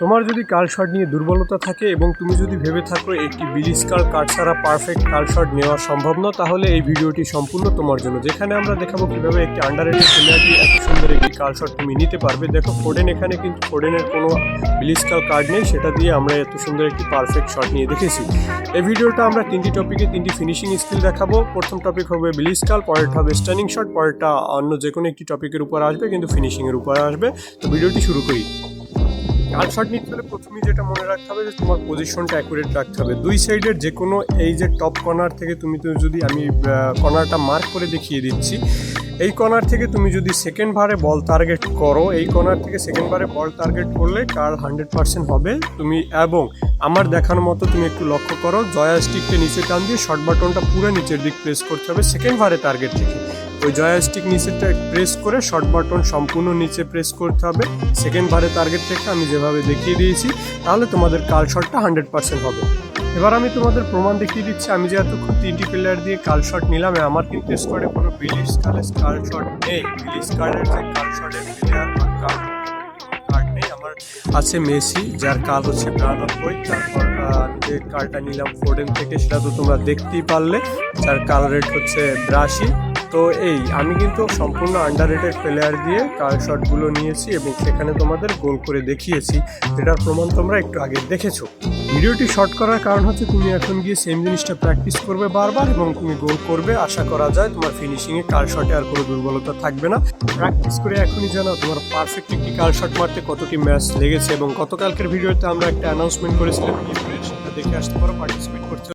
তোমার যদি কাল শট নিয়ে দুর্বলতা থাকে এবং তুমি যদি ভেবে থাকো একটি বিলিস কাল কার্ড ছাড়া পারফেক্ট কাল শট নেওয়া সম্ভব না তাহলে এই ভিডিওটি সম্পূর্ণ তোমার জন্য। যেখানে আমরা দেখাবো কীভাবে একটি আন্ডার রেটেড প্লেয়ার এত সুন্দর একটি কাল শট তুমি নিতে পারবে। দেখো ফোডেন এখানে কিন্তু ফোডেনের কোনো বিলিস কাল কার্ড নেই, সেটা দিয়ে আমরা এত সুন্দর একটি পারফেক্ট শট নিয়ে দেখেছি। এই ভিডিওটা আমরা তিনটি টপিকে তিনটি ফিনিশিং স্কিল দেখাবো। প্রথম টপিক হবে বিলিস কাল, পরেরটা হবে স্টানিং শট পরেরটা অন্য যে কোনো একটি টপিকের উপর আসবে, কিন্তু ফিনিশিংয়ের উপর আসবে। তো ভিডিওটি শুরু করি। কাল শট নিতে হলে প্রথমেই যেটা মনে রাখতে হবে যে তোমার পজিশনটা অ্যাকুরেট রাখতে হবে। দুই সাইডের যে কোনো এই যে টপ কর্নার থেকে তুমি তুমি যদি আমি কর্নারটা মার্ক করে দেখিয়ে দিচ্ছি, এই কর্নার থেকে তুমি যদি সেকেন্ড ভারে বল টার্গেট করো, এই কর্নার থেকে সেকেন্ড ভারে বল টার্গেট করলে কার হান্ড্রেড পার্সেন্ট হবে। তুমি এবং আমার দেখানোর মতো তুমি একটু লক্ষ্য করো। জয়া স্টিককে নিচে টান দিয়ে শর্ট বাটনটা পুরো নিচের দিক প্রেস করতে হবে। সেকেন্ড ভারে টার্গেট থেকে ওই জয়া স্টিক নিচেরটা প্রেস করে শর্ট বাটন সম্পূর্ণ নিচে প্রেস করতে হবে। সেকেন্ড বারে টার্গেট থেকে আমি যেভাবে দেখিয়ে দিয়েছি, তাহলে তোমাদের কাল শটটা হান্ড্রেড পার্সেন্ট হবে। এবার আমি তোমাদের প্রমাণ দেখিয়ে দিচ্ছি। আমি যে এতক্ষণ তিনটি প্লেয়ার দিয়ে কাল শট নিলাম, আমার কিন্তু স্কোয়াডে কোনো বিলিশ কালের কাল শট নেই। বিলিশ কার্ডের যে কাল শটের আছে মেসি, যার কাল হচ্ছে বিরানব্বই তারপর যে কারটা নিলাম ফোর্ডেন থেকে, সেটা তো তোমরা দেখতেই পারলে। যার কাল রেট হচ্ছে বিরাশি তো এই, আমি কিন্তু সম্পূর্ণ আন্ডার রেটেড প্লেয়ার দিয়ে কার শটগুলো নিয়েছি এবং সেখানে তোমাদের গোল করে দেখিয়েছি। যেটার প্রমাণ তোমরা একটু আগে দেখেছ। ভিডিওটি শর্ট করার কারণ হচ্ছে তুমি এখন গিয়ে সেম জিনিসটা প্র্যাকটিস করবে বারবার এবং তুমি গোল করবে। আশা করা যায় তোমার ফিনিশিংয়ে কার শটে আর কোনো দুর্বলতা থাকবে না। প্র্যাকটিস করে এখনই জানাও তোমার পারফেক্ট একটি কার শট মারতে কতটি ম্যাচ লেগেছে এবং গতকালকের ভিডিওতে আমরা একটা অ্যানাউন্সমেন্ট করেছিলাম। দেখে আসতে পারো পার্টিসিপেট